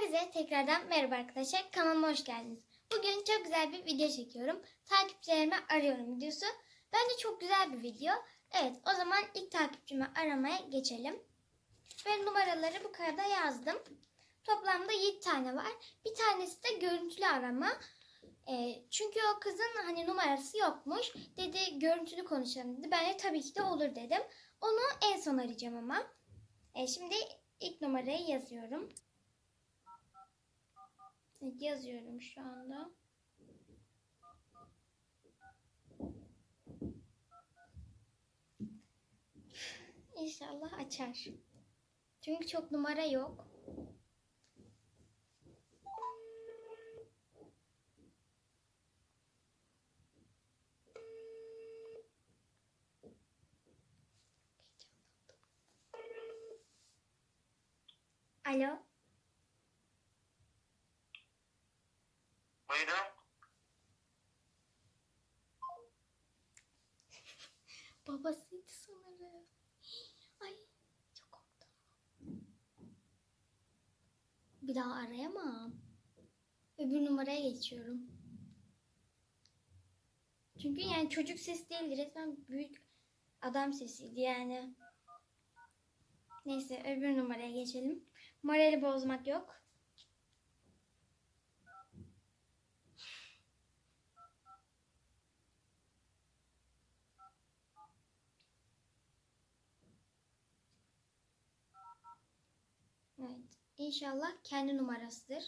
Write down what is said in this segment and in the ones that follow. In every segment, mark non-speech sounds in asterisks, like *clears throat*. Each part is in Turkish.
Herkese tekrardan merhaba arkadaşlar. Kanalıma hoş geldiniz. Bugün çok güzel bir video çekiyorum. Takipçilerimi arıyorum videosu. Bence çok güzel bir video. Evet o zaman ilk takipçimi aramaya geçelim. Ben numaraları bu kağıda yazdım. Toplamda 7 tane var. Bir tanesi de görüntülü arama. Ee, çünkü o kızın hani numarası yokmuş. Dedi görüntülü konuşalım dedi. Ben de tabii ki de olur dedim. Onu en son arayacağım ama. Ee, şimdi ilk numarayı yazıyorum. Yazıyorum şu anda. İnşallah açar. Çünkü çok numara yok. Alo. Babasıydı sanırım. Ay çok korktum. Bir daha arayamam. Öbür numaraya geçiyorum. Çünkü yani çocuk sesi değildi. Resmen büyük adam sesiydi yani. Neyse öbür numaraya geçelim. Morali bozmak yok. Evet. İnşallah kendi numarasıdır.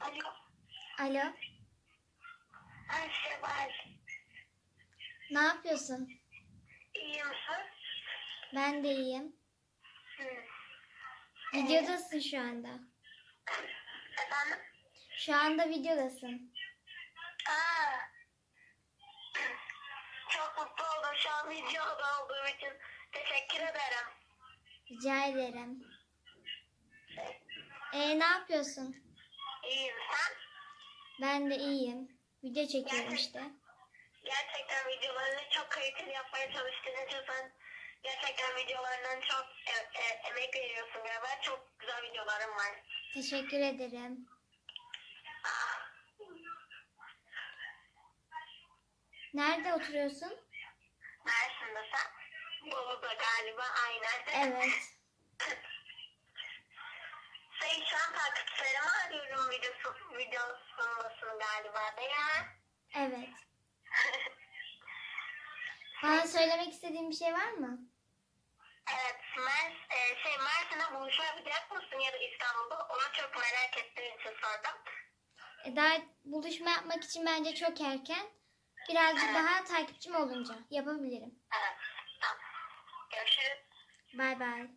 Alo. Alo. Var. Ne yapıyorsun? İyi misin? Ben de iyiyim. Hı. Videodasın şu anda. Efendim? Şu anda videodasın. Aa. *clears throat* Çok mutlu oldum şu an videoda olduğum için. Teşekkür ederim. Rica ederim. E ne yapıyorsun? İyiyim sen? Ben de iyiyim. Video çekiyorum işte. Gerçekten videolarını çok kaliteli yapmaya çalıştığın için sen gerçekten videolarından çok e- e- emek veriyorsun galiba. Çok güzel videolarım var. Teşekkür ederim. Nerede oturuyorsun? Mersin'de sen? Bolu'da galiba aynen. Evet. *laughs* Şey şu an takipçilerimi arıyorum videosu, video sunmasını galiba değil mi? Evet. *laughs* Bana söylemek istediğin bir şey var mı? evet, Mers, e, şey Mersin'de buluşma yapacak mısın ya da İstanbul'da? Onu çok merak ettiğim için sordum. E, daha buluşma yapmak için bence çok erken. Birazcık daha takipçim olunca yapabilirim. Evet, tamam. Görüşürüz. Bay bay.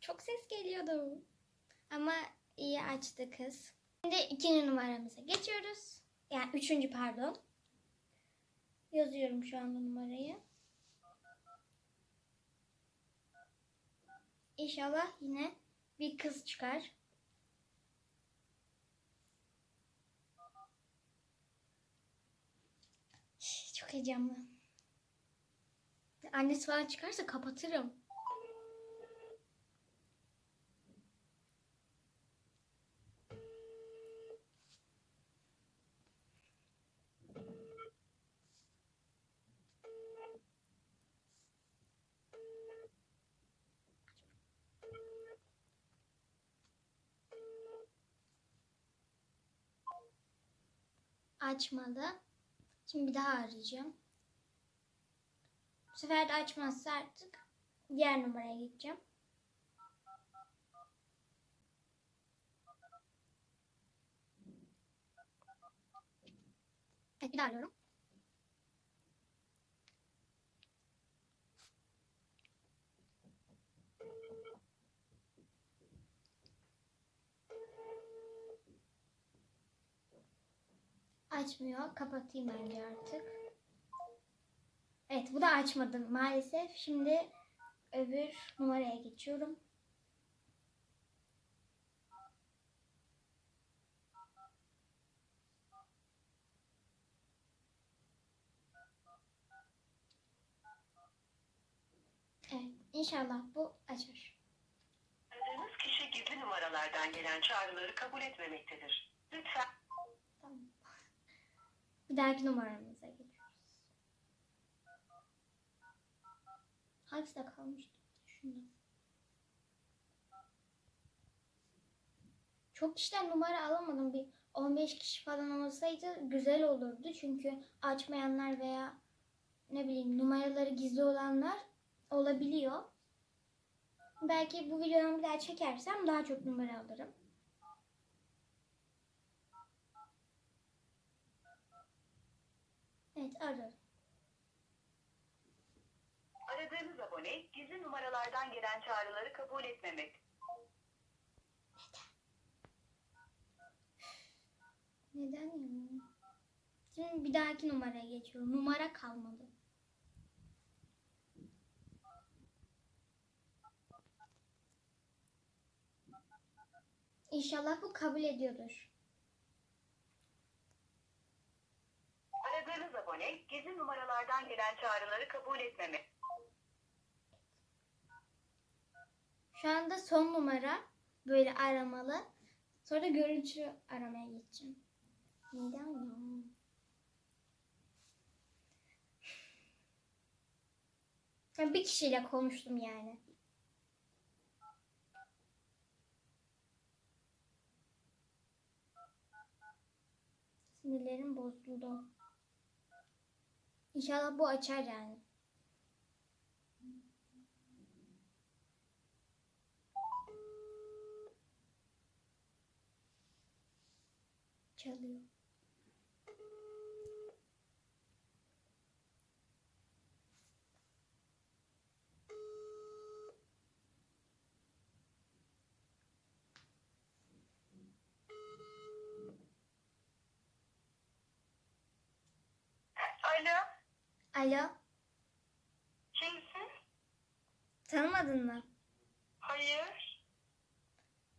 Çok ses geliyordu. Ama iyi açtı kız. Şimdi ikinci numaramıza geçiyoruz. Yani üçüncü pardon. Yazıyorum şu anda numarayı. İnşallah yine bir kız çıkar. Çok heyecanlı. Annesi falan çıkarsa kapatırım. Açmadı. Şimdi bir daha arayacağım. Bu sefer de açmazsa artık diğer numaraya gideceğim. Bir daha arıyorum. Açmıyor. Kapatayım bence artık. Evet bu da açmadı maalesef. Şimdi öbür numaraya geçiyorum. Evet, inşallah bu açar. Aradığınız kişi gizli numaralardan gelen çağrıları kabul etmemektedir. Lütfen dahaki numaramıza geçiyoruz. Hangisinde kalmıştı? Şunda. Çok kişiden numara alamadım. Bir 15 kişi falan olsaydı güzel olurdu. Çünkü açmayanlar veya ne bileyim numaraları gizli olanlar olabiliyor. Belki bu videodan bir daha çekersem daha çok numara alırım. Evet arıyorum. aradığınız abone gizli numaralardan gelen çağrıları kabul etmemek. Neden ya? Şimdi bir dahaki numaraya geçiyorum. Numara kalmadı. İnşallah bu kabul ediyordur. Aradığınız abone numaralardan gelen çağrıları kabul etmemek. Şu anda son numara böyle aramalı. Sonra görüntü aramaya geçeceğim. Neden ya? Ya bir kişiyle konuştum yani. Sinirlerim bozuldu. İnşallah bu açar yani. Çalıyor. Alo, Alo, kimsin? tanımadın mı? Hayır.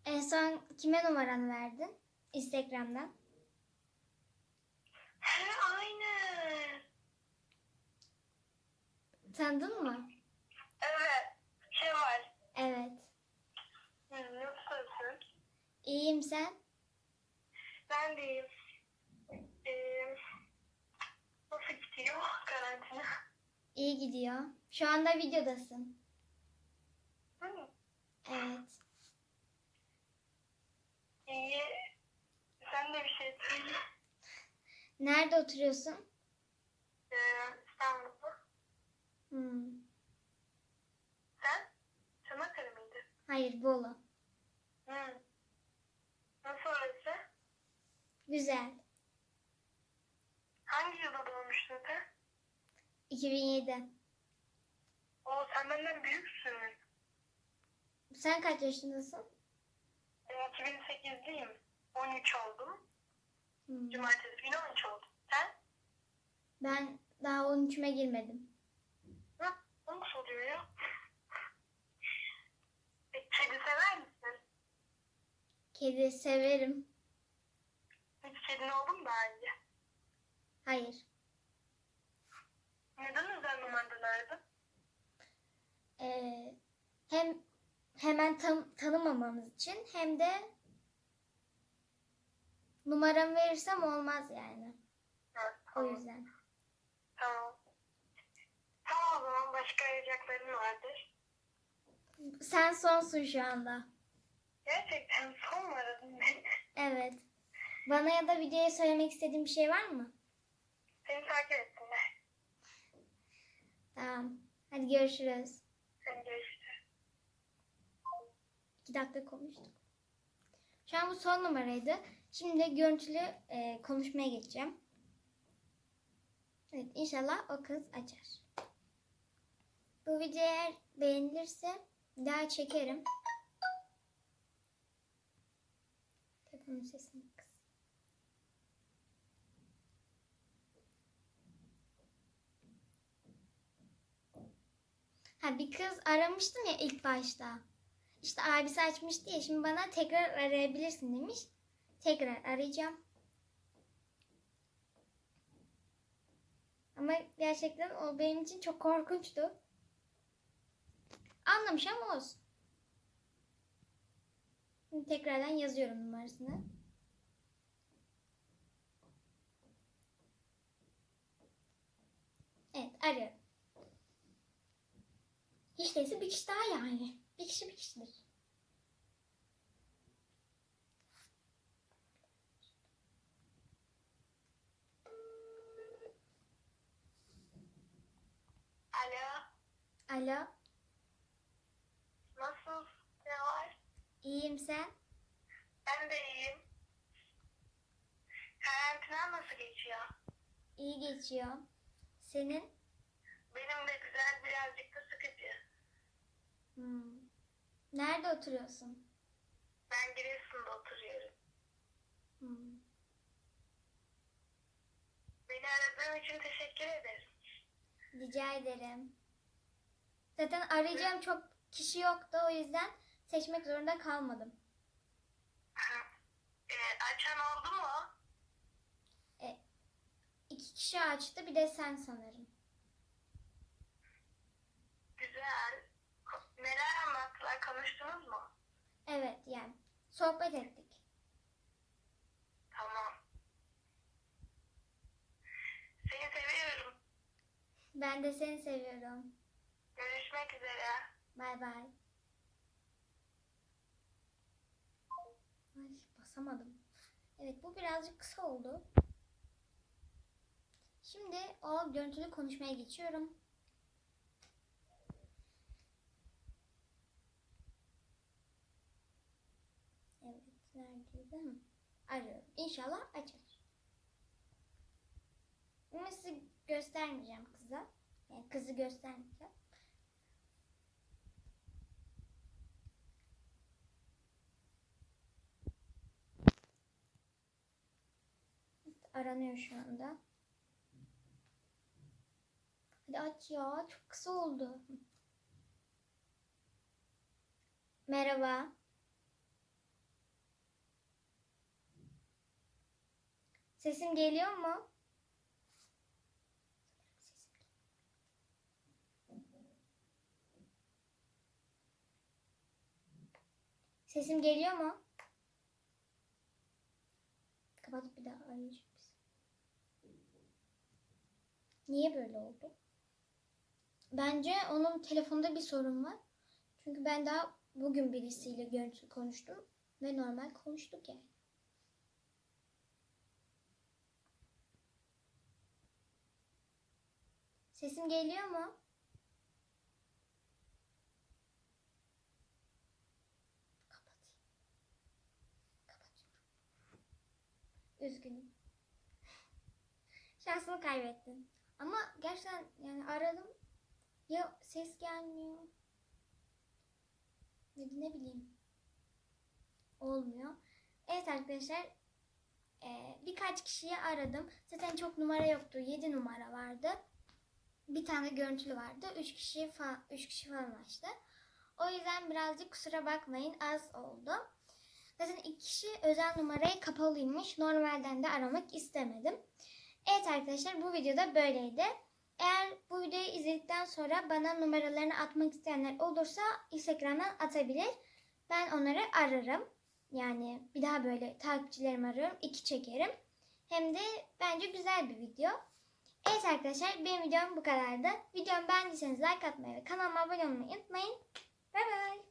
En son kime numaranı verdin? Instagram'dan. He, aynen. Tanıdın mı? Evet, şey var. Evet. Hı, nasılsın? İyiyim sen? Ben deyim. Ee, nasıl gidiyor karantina? İyi gidiyor. Şu anda videodasın. Hı, Evet. iyi. Sen de bir şey söyle. Nerede oturuyorsun? Ee, İstanbul'da. Hmm. Sen? Çanakkale miydi? Hayır, Bolu. Hı. Nasıl orası? Güzel. Hangi yılda doğmuştun sen? 2007. Oo sen benden büyüksün. Sen kaç yaşındasın? Ben 2008'liyim. 13 oldum. Hmm. Cumartesi günü 13 oldum. Sen? Ben daha 13'üme girmedim. Hı? O nasıl oluyor ya? *laughs* E, kedi sever misin? Kedi severim. Hiç kedin oldu mu daha önce? Hayır. Neden özel numarada aradın? Ee, hem hemen tan- tanımamamız için hem de numaramı verirsem olmaz yani. O tamam. yüzden. Tamam. Tamam o zaman başka arayacakların vardır. Sen sonsun şu anda. Gerçekten son mu aradın beni? Evet. Bana ya da videoya söylemek istediğin bir şey var mı? Seni takip etsinler. Tamam. Hadi görüşürüz. Hadi görüşürüz. İki dakika konuştuk. Şu an bu son numaraydı. Şimdi görüntülü e, konuşmaya geçeceğim. Evet inşallah o kız açar. Bu video eğer beğenilirse daha çekerim. Telefonun sesini kıs. Ha bir kız aramıştım ya ilk başta. İşte abisi açmıştı ya şimdi bana tekrar arayabilirsin demiş. Tekrar arayacağım. Ama gerçekten o benim için çok korkunçtu. Anlamış ama olsun. Şimdi tekrardan yazıyorum numarasını. Evet arıyorum. Hiç değilse bir kişi daha yani. Bir kişi bir kişidir. Alo, Alo, nasıl? Ne var? iyiyim sen? Ben de iyiyim. Karantina nasıl geçiyor? İyi geçiyor. Senin? Benim de güzel birazcık da sıkıcı. Hmm. Nerede oturuyorsun? Ben Giresun'da oturuyorum. Hmm. Beni aradığın için teşekkür ederim. Rica ederim. Zaten arayacağım çok kişi yoktu o yüzden seçmek zorunda kalmadım. Ee, açan oldu mu? İki kişi açtı bir de sen sanırım. Güzel. Konuştunuz mu? Evet yani sohbet ettik. Tamam. Seni seviyorum. Ben de seni seviyorum. Görüşmek üzere. Bay bay. Ay basamadım. Evet bu birazcık kısa oldu. Şimdi o görüntülü konuşmaya geçiyorum. Evet neredeydi? Arıyorum. İnşallah açar. Sizi göstermeyeceğim kıza. Yani kızı göstermeyeceğim. Aranıyor şu anda. Hadi aç ya. Çok kısa oldu. Merhaba. Sesim geliyor mu? Sesim geliyor mu? Kapatıp bir daha arayacağım. Niye böyle oldu? Bence onun telefonda bir sorun var. Çünkü ben daha bugün birisiyle görüntülü konuştum ve normal konuştuk yani. Sesim geliyor mu? Kapatayım. Kapatıyorum. Üzgünüm. Şansını kaybettin. Ama gerçekten yani aradım. Ya ses gelmiyor. Da ne bileyim. Olmuyor. Evet arkadaşlar. birkaç kişiyi aradım. Zaten çok numara yoktu. 7 numara vardı. Bir tane görüntülü vardı. 3 kişi falan 3 kişi falan açtı. O yüzden birazcık kusura bakmayın az oldu. Zaten iki kişi özel numarayı kapalıymış. Normalden de aramak istemedim. Evet arkadaşlar bu videoda böyleydi. Eğer bu videoyu izledikten sonra bana numaralarını atmak isteyenler olursa Instagram'dan atabilir. Ben onları ararım. Yani bir daha böyle takipçilerimi arıyorum. iki çekerim. Hem de bence güzel bir video. Evet arkadaşlar benim videom bu kadardı. Videomu beğendiyseniz like atmayı ve kanalıma abone olmayı unutmayın. Bay bay.